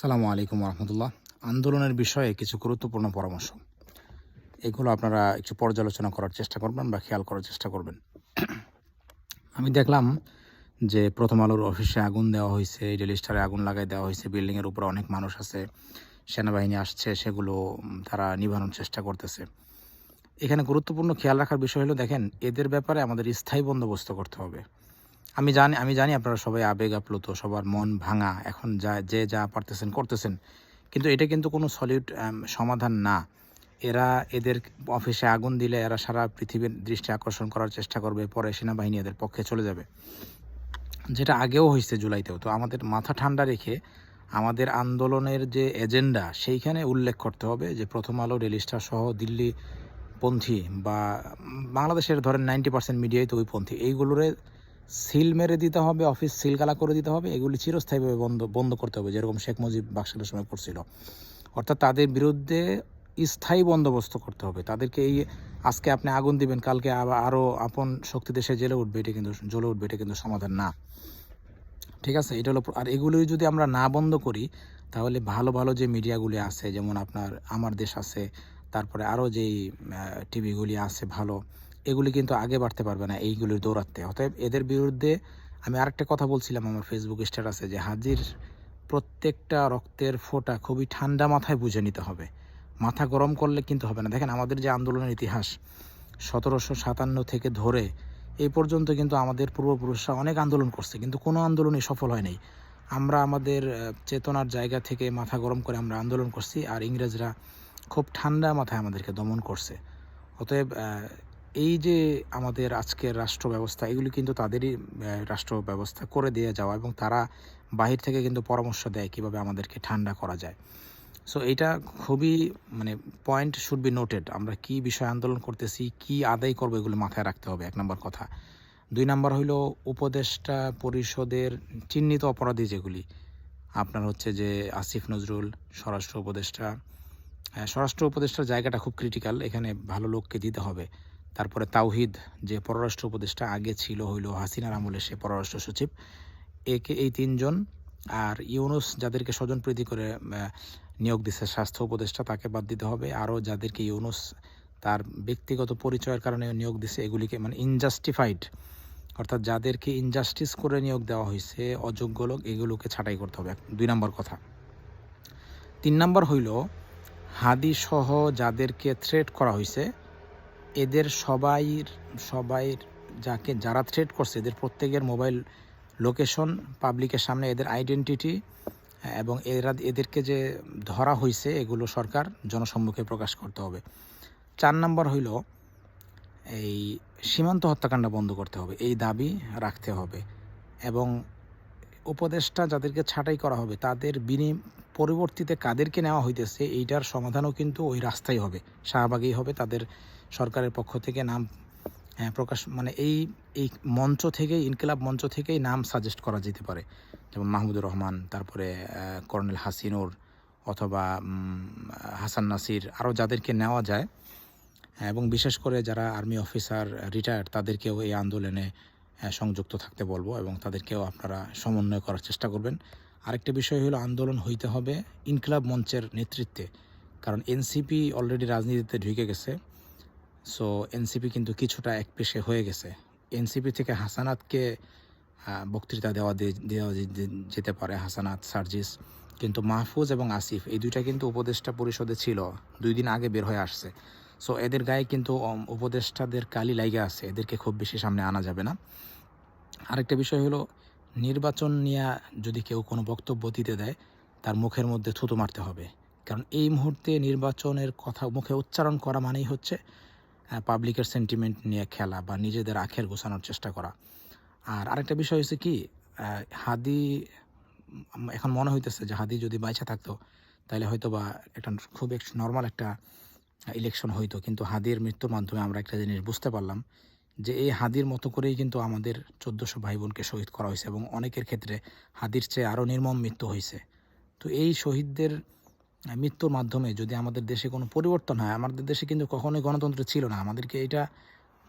সালামু আলাইকুম রহমতুল্লাহ আন্দোলনের বিষয়ে কিছু গুরুত্বপূর্ণ পরামর্শ। এগুলো আপনারা একটু পর্যালোচনা করার চেষ্টা করবেন বা খেয়াল করার চেষ্টা করবেন। আমি দেখলাম যে প্রথম আলোর অফিসে আগুন দেওয়া হয়েছে ডেলি স্টারে আগুন লাগাই দেওয়া হয়েছে, বিল্ডিংয়ের উপরে অনেক মানুষ আছে, সেনাবাহিনী আসছে, সেগুলো তারা নিবানোর চেষ্টা করতেছে। এখানে গুরুত্বপূর্ণ খেয়াল রাখার বিষয় হলো, দেখেন, এদের ব্যাপারে আমাদের স্থায়ী বন্দোবস্ত করতে হবে। আমি জানি আমি জানি আপনারা সবাই আবেগ আপ্লুত, সবার মন ভাঙা, এখন যা, যে যা পারতেছেন, করতেছেন। কিন্তু এটা কিন্তু কোনো সলিউট সমাধান না। এরা এদের অফিসে আগুন দিলে এরা সারা পৃথিবীর দৃষ্টি আকর্ষণ করার চেষ্টা করবে, পরে সেনাবাহিনী এদের পক্ষে চলে যাবে। যেটা আগেও হয়েছে জুলাইতেও। তো আমাদের মাথা ঠান্ডা রেখে আমাদের আন্দোলনের যে এজেন্ডা, সেইখানে উল্লেখ করতে হবে যে প্রথম আলো রেলিস্টার সহ দিল্লি পন্থী বা বাংলাদেশের ধরেন নাইনটি পার্সেন্ট মিডিয়াই তো ওই পন্থী। এইগুলোরে সিল মেরে দিতে হবে, অফিস সিল কালা করে দিতে হবে, এগুলি চিরস্থায়ীভাবে বন্ধ বন্ধ করতে হবে, যেরকম শেখ মুজিব বাকশালের সময় করছিল। অর্থাৎ তাদের বিরুদ্ধে স্থায়ী বন্দোবস্ত করতে হবে। তাদেরকে এই আজকে আপনি আগুন দিবেন, কালকে আরও আপন শক্তি দেশে জেলে উঠবে, এটা কিন্তু জ্বলে উঠবে, এটা কিন্তু সমাধান না। ঠিক আছে? এটা হলো আর এগুলোই যদি আমরা না বন্ধ করি, তাহলে ভালো ভালো যে মিডিয়াগুলি আছে, যেমন আপনার আমার দেশ আছে, তারপরে আরও যেই টিভিগুলি আছে ভালো এগুলি কিন্তু আগে বাড়তে পারবে না এইগুলির দৌড়াতে। অতএব এদের বিরুদ্ধে আমি আরেকটা কথা বলছিলাম আমার ফেসবুক স্ট্যাটাসে যে হাজির প্রত্যেকটা রক্তের ফোঁটা খুবই ঠান্ডা মাথায় বুঝে নিতে হবে। মাথা গরম করলে কিন্তু হবে না। দেখেন আমাদের যে আন্দোলনের ইতিহাস, সতেরোশো সাতান্ন থেকে ধরে এই পর্যন্ত কিন্তু আমাদের পূর্বপুরুষরা অনেক আন্দোলন করছে, কিন্তু কোনো আন্দোলনই সফল হয় নাই। আমরা আমাদের চেতনার জায়গা থেকে মাথা গরম করে আমরা আন্দোলন করছি আর ইংরেজরা খুব ঠান্ডা মাথায় আমাদেরকে দমন করছে। অতএব এই যে আমাদের আজকের রাষ্ট্র ব্যবস্থা এগুলি কিন্তু তাদেরই রাষ্ট্র ব্যবস্থা করে দিয়ে যাওয়া এবং তারা বাহির থেকে কিন্তু পরামর্শ দেয় কীভাবে আমাদেরকে ঠান্ডা করা যায়। সো এটা খুবই মানে পয়েন্ট শুড বি নোটেড আমরা কি বিষয়ে আন্দোলন করতেছি কি আদায় করব এগুলো মাথায় রাখতে হবে এক নম্বর কথা। দুই নম্বর হইল উপদেষ্টা পরিষদের চিহ্নিত অপরাধী যেগুলি আপনার হচ্ছে যে আসিফ নজরুল স্বরাষ্ট্র উপদেষ্টা। হ্যাঁ, স্বরাষ্ট্র উপদেষ্টার জায়গাটা খুব ক্রিটিক্যাল এখানে ভালো লোককে দিতে হবে। তারপরে তাওহিদ, যে পররাষ্ট্র উপদেষ্টা আগে ছিল হইল হাসিনার আমলে সে পররাষ্ট্র সচিব। একে এই তিনজন আর ইউনুস যাদেরকে স্বজনপ্রীতি করে নিয়োগ দিচ্ছে স্বাস্থ্য উপদেষ্টা, তাকে বাদ দিতে হবে। আরও যাদেরকে ইউনুস তার ব্যক্তিগত পরিচয়ের কারণে নিয়োগ দিছে, এগুলিকে মানে ইনজাস্টিফাইড অর্থাৎ যাদেরকে ইনজাস্টিস করে নিয়োগ দেওয়া হয়েছে, অযোগ্য লোক, এগুলোকে ছাঁটাই করতে হবে। দুই নম্বর কথা। তিন নম্বর হইল, হাদিসহ যাদেরকে থ্রেট করা হয়েছে এদের সবাই সবাই যাকে যারা থ্রেট করছে, এদের প্রত্যেকের মোবাইল লোকেশন পাবলিকের সামনে এদের আইডেন্টিটি এবং এরা, এদেরকে যে ধরা হয়েছে এগুলো সরকার জনসম্মুখে প্রকাশ করতে হবে। চার নম্বর হইল, এই সীমান্ত হত্যাকাণ্ড বন্ধ করতে হবে, এই দাবি রাখতে হবে এবং উপদেষ্টা যাদেরকে ছাঁটাই করা হবে, তাদের বিনি, পরিবর্তিতে কাদেরকে নেওয়া হইতেছে, এইটার সমাধানও কিন্তু ওই রাস্তায় হবে, শাহবাগেই হবে তাদের সরকারের পক্ষ থেকে নাম হ্যাঁ, প্রকাশ মানে এই এই মঞ্চ থেকে ইনকিলাব মঞ্চ থেকেই নাম সাজেস্ট করা যেতে পারে। যেমন মাহমুদুর রহমান তারপরে কর্নেল হাসিনুর অথবা হাসান নাসির আরও যাদেরকে নেওয়া যায়। হ্যাঁ, এবং বিশেষ করে যারা আর্মি অফিসার রিটায়ার্ড তাদেরকেও এই আন্দোলনে সংযুক্ত থাকতে বলব এবং তাদেরকেও আপনারা সমন্বয় করার চেষ্টা করবেন। আরেকটা বিষয় হলো আন্দোলন হইতে হবে ইনকিলাব মঞ্চের নেতৃত্বে। কারণ এনসিপি অলরেডি রাজনীতিতে ঢুকে গেছে। সো এনসিপি কিন্তু কিছুটা এক পেশে হয়ে গেছে। এনসিপি থেকে হাসানাতকে বক্তৃতা দেওয়া দেওয়া যেতে পারে, হাসানাত, সার্জিস, কিন্তু মাহফুজ এবং আসিফ, এই দুইটা কিন্তু উপদেষ্টা পরিষদে ছিল, দুই দিন আগে বের হয়ে আসছে। সো এদের গায়ে কিন্তু উপদেষ্টাদের কালি লাইগা আছে, এদেরকে খুব বেশি সামনে আনা যাবে না। আরেকটা বিষয় হলো, নির্বাচন নিয়ে যদি কেউ কোনো বক্তব্য দিতে দেয়, তার মুখের মধ্যে থুতু মারতে হবে। কারণ এই মুহূর্তে নির্বাচনের কথা, মুখে উচ্চারণ করা মানেই হচ্ছে পাবলিকের সেন্টিমেন্ট নিয়ে খেলা বা নিজেদের আখের গোছানোর চেষ্টা করা। আর আরেকটা বিষয় হচ্ছে কি হাদি, এখন মনে হইতেছে যে হাদি যদি বাইচা থাকতো, তাহলে হয়তো বা একটা খুব এক নর্মাল একটা ইলেকশন হইতো। কিন্তু হাদির মৃত্যুর মাধ্যমে আমরা একটা জিনিস বুঝতে পারলাম যে এই হাদির মতো করেই কিন্তু আমাদের চোদ্দোশো ভাই বোনকে শহীদ করা হয়েছে এবং অনেকের ক্ষেত্রে হাদির চেয়ে আরও নির্মম মৃত্যু হয়েছে। তো এই শহীদদের মৃত্যুর মাধ্যমে যদি আমাদের দেশে কোনো পরিবর্তন হয় আমাদের দেশে কিন্তু কখনোই গণতন্ত্র ছিল না। আমাদেরকে এটা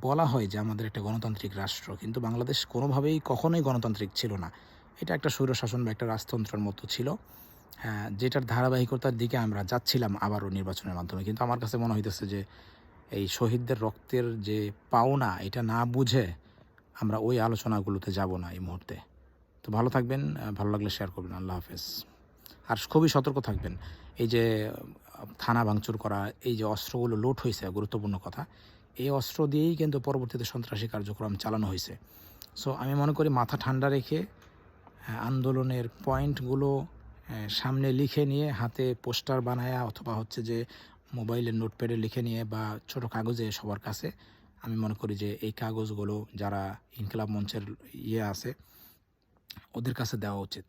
বলা হয় যে আমাদের একটা গণতান্ত্রিক রাষ্ট্র কিন্তু বাংলাদেশ কোনোভাবেই কখনোই গণতান্ত্রিক ছিল না। এটা একটা স্বৈরশাসন বা একটা রাজতন্ত্রের মতো ছিল। হ্যাঁ, যেটার ধারাবাহিকতার দিকে আমরা যাচ্ছিলাম আবারও নির্বাচনের মাধ্যমে। কিন্তু আমার কাছে মনে হইতেছে যে এই শহীদদের রক্তের যে পাওনা এটা না বুঝে আমরা ওই আলোচনাগুলোতে যাব না এই মুহূর্তে। তো ভালো থাকবেন ভালো লাগলে শেয়ার করবেন। আল্লাহ হাফেজ। আর খুবই সতর্ক থাকবেন। এই যে থানা ভাঙচুর করা, এই যে অস্ত্রগুলো লোট হয়েছে, গুরুত্বপূর্ণ কথা, এই অস্ত্র দিয়েই কিন্তু পরবর্তীতে সন্ত্রাসী কার্যক্রম চালানো হয়েছে। সো আমি মনে করি মাথা ঠান্ডা রেখে আন্দোলনের পয়েন্টগুলো সামনে লিখে নিয়ে, হাতে পোস্টার বানায়া অথবা হচ্ছে যে মোবাইলের নোটপ্যাডে লিখে নিয়ে বা ছোট কাগজে সবার কাছে, আমি মনে করি যে এই কাগজগুলো যারা ইনকলাব মঞ্চের ইয়ে আছে, ওদের কাছে দেওয়া উচিত।